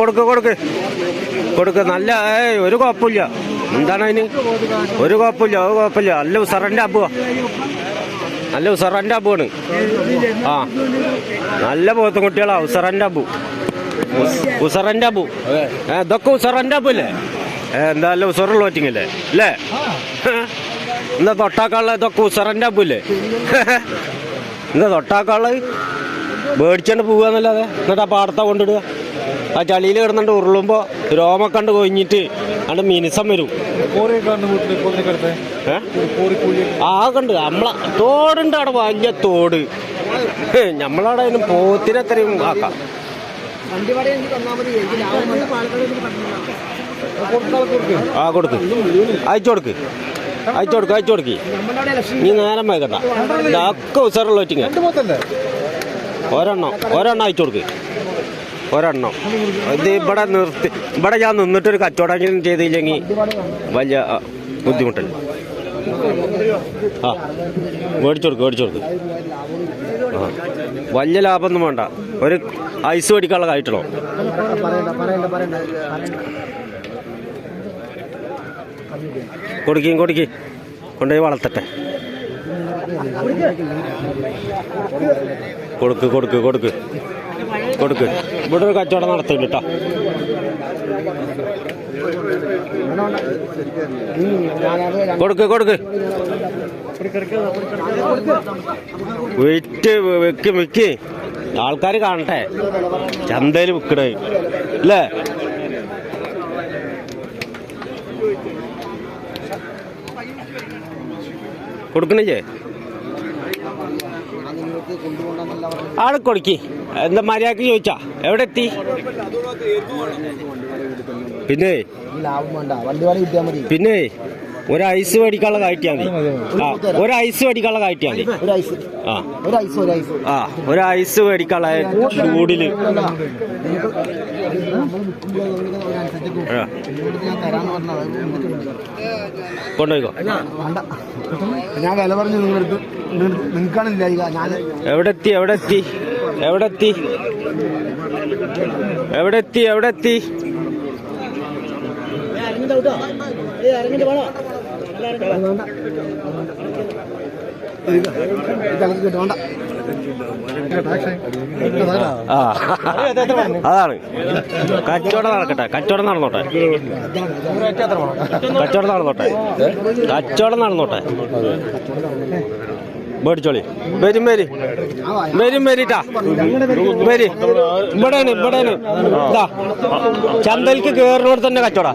കൊടുക്ക് കൊടുക്ക്. കൊടുക്ക്. നല്ല ഒരു കുഴപ്പമില്ല. എന്താണ് അതിന്? ഒരു കുഴപ്പമില്ല ഒരു കുഴപ്പമില്ല. നല്ല ഉസറന്റെ അബുവാ. നല്ല ഉസറന്റെ അബുവാണ്. ആ. നല്ല പോത്തും കുട്ടികളാ ഉസറന്റെ അബു. ഉസ്- ഉസറന്റെ അബു. ഇതൊക്കെ ഉസറന്റെ അബു അല്ലേ? എന്താ നല്ല ഉസറുള്ള പറ്റിങ്ങല്ലേ അല്ലേ? എന്താ തൊട്ടാക്കാളെ ഇതൊക്കെ ഉസറന്റെ അബു അല്ലേ? എന്താ തൊട്ടാക്കാൾ മേടിച്ചോണ്ട് പോവാന്നല്ലാതെ? എന്നിട്ട് ആ പാടത്ത കൊണ്ടിടുക. ആ ചളിയിൽ കിടന്നിട്ട് ഉരുളുമ്പോ രോമക്കണ്ട് കൊഞ്ഞിട്ട് അണ്ട് മിനിസം വരും? ആ കണ്ട് നമ്മളെ തോടുണ്ട് അവിടെ വലിയ തോട്. നമ്മളവിടെ അതിന് പോത്തിനത്രയും ആക്കാം. ആ കൊടുക്ക്. അയച്ചു കൊടുക്ക്. അയച്ചു കൊടുക്ക് അയച്ചു കൊടുക്ക്. നീ നേരം വേഗണ്ട ഇതൊക്കെ ഉസാറുള്ള വെച്ചിങ്ങ ഒരെണ്ണം ഒരെണ്ണം അയച്ചു കൊടുക്ക്. ഒരെണ്ണം. ഇത് ഇവിടെ നിർത്തി ഇവിടെ ഞാൻ നിന്നിട്ടൊരു കച്ചവടമെങ്കിലും ചെയ്തില്ലെങ്കിൽ വലിയ ബുദ്ധിമുട്ടല്ല? ആ മേടിച്ചു കൊടുക്ക് ആ വലിയ ലാഭമൊന്നും വേണ്ട. ഒരു ഐസ് മേടിക്കാനുള്ള കായിട്ടണോ കൊടുക്കുകയും കൊടുക്കി. കൊണ്ടുപോയി വളർത്തട്ടെ. കൊടുക്ക് കൊടുക്ക് കൊടുക്ക്. കൊടുക്ക്. ഇവിടെ ഒരു കച്ചവടം നടത്തില്ല കൊടുക്ക് കൊടുക്ക്. വെയിറ്റ് വെക്ക് വെക്ക്. ആൾക്കാർ കാണട്ടെ. ചന്തയിൽ വിൽക്കണേ അല്ലേ? കൊടുക്കണേ ആടെ കൊടുക്കി. എന്താ മര്യാദയ്ക്ക് ചോദിച്ചാ? എവിടെ എത്തി? പിന്നെ? പിന്നെ? ഒരു ഐസ് മേടിക്കാനുള്ള കാറ്റിയാ മതി ആ ഒരു ഐസ് മേടിക്കാനുള്ള കാറ്റിയാ മതി ആ. ആ ഒരു ഐസ് മേടിക്കാനുള്ള ചൂടിൽ കൊണ്ടുപോയിക്കോ. ഞാൻ വില പറഞ്ഞു നിങ്ങളടുത്ത്. നിങ്ങൾക്കാണ് ഞാൻ എവിടെ എത്തി? എവിടെ എത്തി? എവിടെ എത്തി എവിടെ എത്തി എവിടെ എത്തി അതാണ്. കച്ചവടം നടക്കട്ടെ കച്ചവടം നടന്നോട്ടെ. കച്ചവടം നടന്നോട്ടെ. കച്ചവടം നടന്നോട്ടെ. മേടിച്ചോളി വരും വരി വരും വരിട്ടാ വരി ഇവിടെയാണ് ഇവിടെയാണ്. ഇതാ. ചന്തയിലേക്ക് കയറിനോട് തന്നെ കച്ചവട.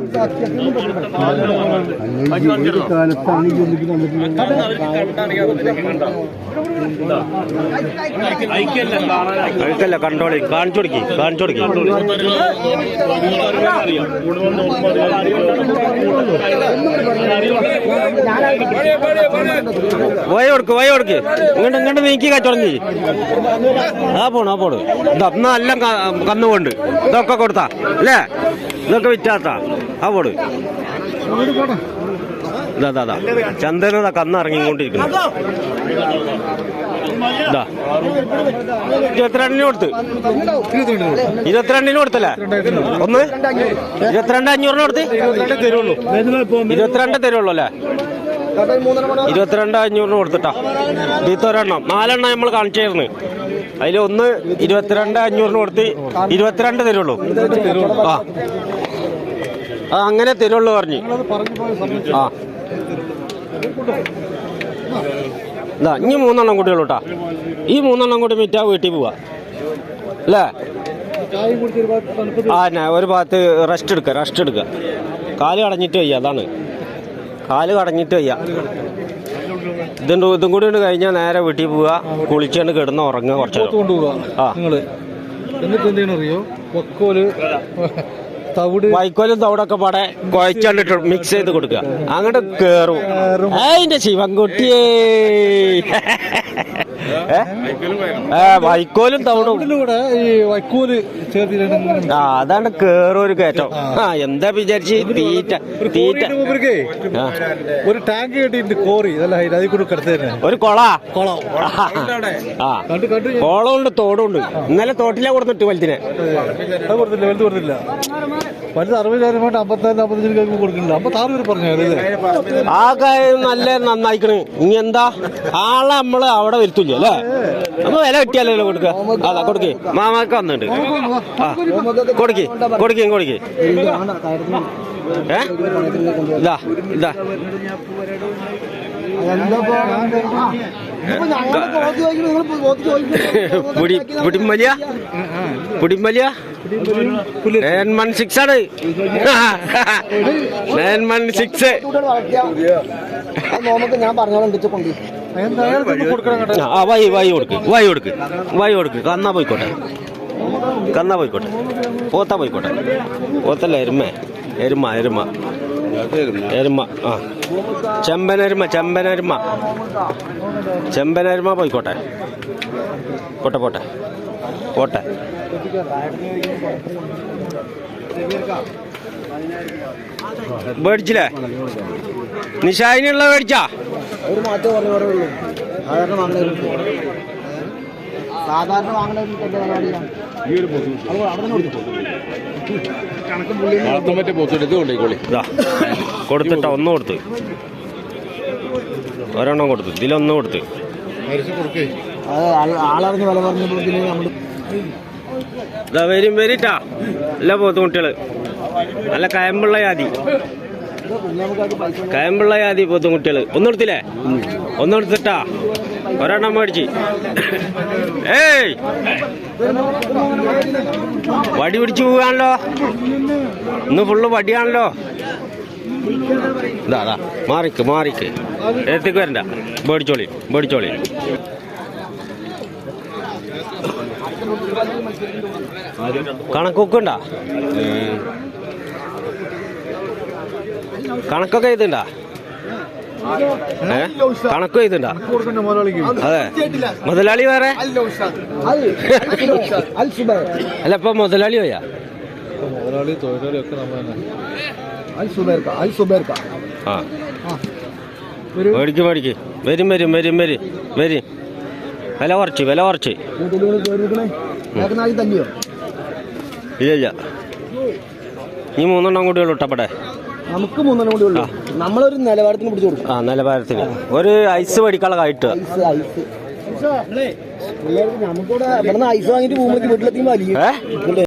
കഴിക്കല്ല കണ്ടോളി. കാണിച്ചു കൊടുക്കി കാണിച്ചു കൊടുക്കി. വയ കൊടുക്ക് വയ കൊടുക്ക്. ഇങ്ങോട്ട് ഇങ്ങോട്ട് നീക്കി കച്ചവടം ചെയ്യ് ആ പോണു ആ പോണു. എല്ലാം കന്നുകൊണ്ട് ഇതൊക്കെ കൊടുത്താ. അല്ലേ? ഇതൊക്കെ വിറ്റാത്താ. ആ പോട്. ഇതാ ഇതാ ചന്ദനതാ കന്ന് ഇറങ്ങിക്കൊണ്ടിരിക്കുന്നു. ഇതാ. ഇരുപത്തിരണ്ടിന് കൊടുത്ത്. ഇരുപത്തിരണ്ടിന് കൊടുത്തല്ലേ? ഒന്ന്? ഇരുപത്തിരണ്ട് അഞ്ഞൂറിന് കൊടുത്ത്? ഇരുപത്തിരണ്ട് തരുള്ളൂ അല്ലേ? ഇരുപത്തിരണ്ട് അഞ്ഞൂറിന് കൊടുത്തിട്ടാ. ഇതിത്തെ ഒരെണ്ണം നാലെണ്ണം നമ്മൾ കാണിച്ചായിരുന്നു. അതിൽ ഒന്ന് ഇരുപത്തിരണ്ട് അഞ്ഞൂറിന് കൊടുത്ത് ഇരുപത്തിരണ്ട് തരുള്ളൂ. ആ. ആ അങ്ങനെ തരുള്ളൂ പറഞ്ഞു. ആ. ഇതാ ഇനി മൂന്നെണ്ണം കൂടിയുള്ളൂ കേട്ടാ ഈ മൂന്നെണ്ണം കൂടി മിറ്റാ വീട്ടിൽ പോവാ. അല്ലേ? ആ ഒരു ഭാഗത്ത് റെസ്റ്റ് എടുക്കുക റെസ്റ്റ് എടുക്കുക കാൽ കടഞ്ഞിട്ട് വയ്യ അതാണ്. കാൽ കടഞ്ഞിട്ട് വയ്യ. ഇതുണ്ട് ഇതും കൂടി കൊണ്ട് കഴിഞ്ഞാൽ നേരെ വീട്ടിൽ പോവുക. കുളിച്ചുകൊണ്ട് കിടന്ന് ഉറങ്ങുക കുറച്ച്. ആ. നിങ്ങൾ. എന്നിട്ട് എന്ത് അറിയോ? വക്കോൽ തവിട് വൈക്കോലും തവിടൊക്കെ പാടെ കുഴച്ചാണ്ടിട്ട് മിക്സ് ചെയ്ത് കൊടുക്കുക. അങ്ങോട്ട് കേറും. അതിന്റെ ശിവൻകുട്ടിയേ. വൈക്കോലും തവണും ഈ വൈക്കോൽ ചേർത്തിട്ടുണ്ട്. ആ അതാണ് കേറൊരു കയറ്റം. ആ. എന്താ വിചാരിച്ച് തീറ്റ തീറ്റ ഒരു ടാങ്ക് കെട്ടിയിട്ടുണ്ട് കോറി. നല്ല ഹൈറ്റ് കൂടെ കിടത്തി ഒരു കൊള. കുളം. ആ. കണ്ടു കണ്ടു ഞാൻ. തോടുണ്ട്. ഇന്നലെ തോട്ടിലെ കൊടുത്തിട്ട് വലുതിനെ. കൊടുത്തില്ല വലുത് കൊടുത്തില്ല. വലുത് അറുപതിനായിരം വേണ്ട അമ്പത്തിനാല് അമ്പത്തഞ്ചിന് കേൾക്കുമ്പോൾ കൊടുക്കുന്നില്ല അമ്പത്താറ് പേര് പറഞ്ഞു ആ കാര്യം നല്ല നന്നായിക്കണ്. ഇനി എന്താ? ആളെ നമ്മൾ അവിടെ വരുത്തില്ല അല്ലേ? നമ്മൾ വില കിട്ടിയാലല്ലോ കൊടുക്കുക? കൊടുക്കേ. മാമാക്ക് വന്നിട്ട് കൊടുക്കേ കൊടുക്കേ. കൊടുക്കേ ഏ? ഇതാ പുടിമലിയ പുടിമലിയ നയൻ വൺ സിക്സ് ആണ് നയൻ വൺ സിക്സ്. ഞാൻ പറഞ്ഞോളാം ആ വായി വായി കൊടുക്ക് വായി കൊടുക്ക് വായി കൊടുക്ക്. കന്നാ പോയിക്കോട്ടെ. കന്നാ പോയിക്കോട്ടെ. പോത്താ പോയിക്കോട്ടെ. പോത്തല്ല എരുമ. എരുമ എരുമ. എരുമ ആ. ചെമ്പനരുമ ചെമ്പനരുമ ചെമ്പനരുമ പോയിക്കോട്ടെ. പോട്ടെ പോട്ടെ. പോട്ടെ. മേടിച്ചില്ലേ? നിഷാദിനുള്ള മേടിച്ചാ? ഒരു മാറ്റം സാധാരണ സാധാരണ ഇതാ. കൊടുത്തിട്ടാ ഒന്ന് കൊടുത്ത്. ഒരെണ്ണം കൊടുത്തു. ഇതിലൊന്ന് കൊടുത്ത്. ആളറിഞ്ഞ് വില പറഞ്ഞപ്പോൾ നമ്മൾ വരും വരിട്ടാ. നല്ല പോത്തുകുട്ടികൾ നല്ല കയമ്പുള്ള ജാതി. കയമ്പിള്ള ജാതി പോത്തുകുട്ടികൾ ഒന്നെടുത്തില്ലേ ഒന്നെടുത്തിട്ടാ ഒരെണ്ണം മേടിച്ച്. ഏയ്! വടി പിടിച്ചു പോകാണല്ലോ ഇന്ന് ഫുള്ള് വടിയാണല്ലോ. ഇതാ മാറിക്ക് മാറിക്ക്. എത്തിക്ക് വരണ്ട. മേടിച്ചോളി മേടിച്ചോളി. കണക്കൊക്കെ കണക്കൊക്കെ എഴുതുണ്ടാ? കണക്ക് അതെ. മുതലാളി വേറെ? അല്ല ഇപ്പൊ മുതലാളി പോയാ? മുതലാളി തൊഴിലാളി വരും വരും വരും വരും വരും. വില കുറച്ച് വില കുറച്ച്. ഇല്ല ഇല്ല. ഈ മൂന്നെണ്ണം കൂടി ഉള്ളു ഇട്ടപ്പെടെ നമുക്ക് മൂന്നെണ്ണം കൂടി ഉള്ളൂ. നമ്മളൊരു നിലവാരത്തിന് പിടിച്ചു കൊടുക്കും. ആ നിലവാരത്തിന്. ഒരു ഐസ് മേടിക്കാനുള്ള കായിട്ട് ഐസ് ഐസ്. പിള്ളേർക്ക് നമുക്കിവിടെ ഐസ് വാങ്ങിയിട്ട് വീട്ടിലെത്തി വലിയ